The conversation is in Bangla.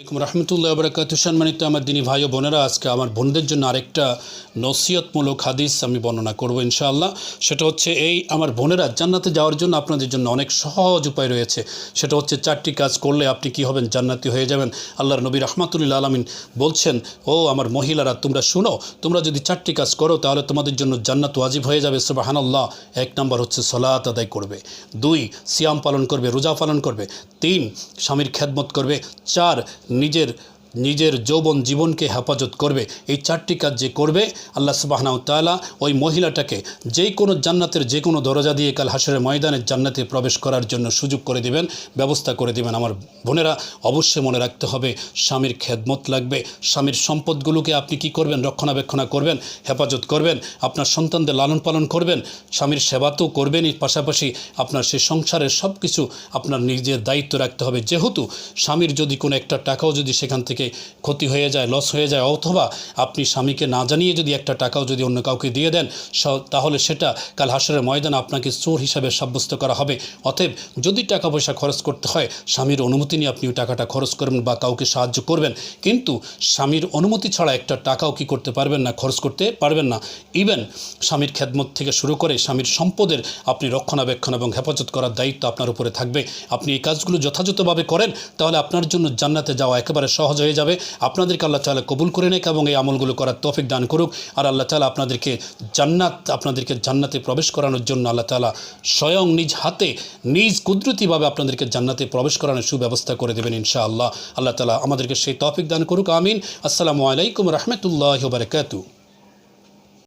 রহমতুল্লাহ বরকাত সম্মানিত আমার দিনী ভাই ও বোনেরা, আজকে আমার বোনদের জন্য আরেকটা নসিয়তমূলক হাদিস আমি বর্ণনা করব ইনশাআল্লাহ। সেটা হচ্ছে এই আমার বোনেরা জান্নাতে যাওয়ার জন্য আপনাদের জন্য অনেক সহজ উপায় রয়েছে। সেটা হচ্ছে চারটি কাজ করলে আপনি কি হবেন? জান্নাতি হয়ে যাবেন। আল্লাহর নবী রহমাতুল্লাহ আলমিন বলছেন, ও আমার মহিলারা, তোমরা শুনো, তোমরা যদি চারটি কাজ করো, তাহলে তোমাদের জন্য জান্নাত ওয়াজিব হয়ে যাবে। সুবাহানাল্লাহ। এক নম্বর হচ্ছে সলাত আদায় করবে। দুই, সিয়াম পালন করবে, রোজা পালন করবে। তিন, স্বামীর খেদমত করবে। চার নিজের নিজের যৌবন জীবনকে হেফাজত করবে। এই চারটি কাজ যে করবে, আল্লাহ সুবাহনাউ তাআলা ওই মহিলাটাকে যে কোনো জান্নাতের যে কোনো দরজা দিয়ে কাল হাসরের ময়দানের জান্নাতে প্রবেশ করার জন্য সুযোগ করে দিবেন, ব্যবস্থা করে দিবেন। আমার বোনেরা, অবশ্যই মনে রাখতে হবে, স্বামীর খেদমত লাগবে। স্বামীর সম্পদগুলোকে আপনি কি করবেন? রক্ষণাবেক্ষণা করবেন, হেফাজত করবেন, আপনার সন্তানদের লালন পালন করবেন, স্বামীর সেবা তো করবেনই। পাশাপাশি আপনার সেই সংসারের সব কিছু আপনার নিজের দায়িত্ব রাখতে হবে। যেহেতু স্বামীর যদি কোনো একটা টাকাও যদি সেখান থেকে ক্ষতি হয়ে যায় লস হয়ে যায়, অথবা আপনি স্বামীকে না জানিয়ে যদি একটা টাকাও যদি অন্য কাউকে দিয়ে দেন তাহলে সেটা কাল হাসরের ময়দানে আপনাকে চোর হিসাবে সাব্যস্ত করা হবে। অতএব যদি টাকা পয়সা খরচ করতে হয়, স্বামীর অনুমতি নিয়ে আপনি ওই টাকাটা খরচ করবেন বা কাউকে সাহায্য করবেন। কিন্তু স্বামীর অনুমতি ছাড়া একটা টাকাও কি করতে পারবেন না, খরচ করতে পারবেন না। ইভেন স্বামীর খেদমত থেকে শুরু করে স্বামীর সম্পদের আপনি রক্ষণাবেক্ষণ এবং হেফাজত করার দায়িত্ব আপনার উপরে থাকবে। আপনি এই কাজগুলো যথাযথভাবে করেন, তাহলে আপনার জন্য জান্নাতে যাওয়া একেবারে সহজ হয়ে যাবে। আপনাদেরকে আল্লাহ তালা কবুল করে নেক এবং এই আমলগুলো করার তৌফিক দান করুক। আর আল্লাহ তালা আপনাদেরকে জান্নাত, আপনাদেরকে জান্নাতে প্রবেশ করানোর জন্য আল্লাহ তালা স্বয়ং নিজ হাতে, নিজ কুদরতিভাবে আপনাদেরকে জান্নাতে প্রবেশ করানোর সুব্যবস্থা করে দেবেন ইনশাআল্লাহ। আল্লাহ তালা আমাদেরকে সেই তৌফিক দান করুক, আমিন। আসসালামু আলাইকুম রহমতুল্লাহ বারকাতু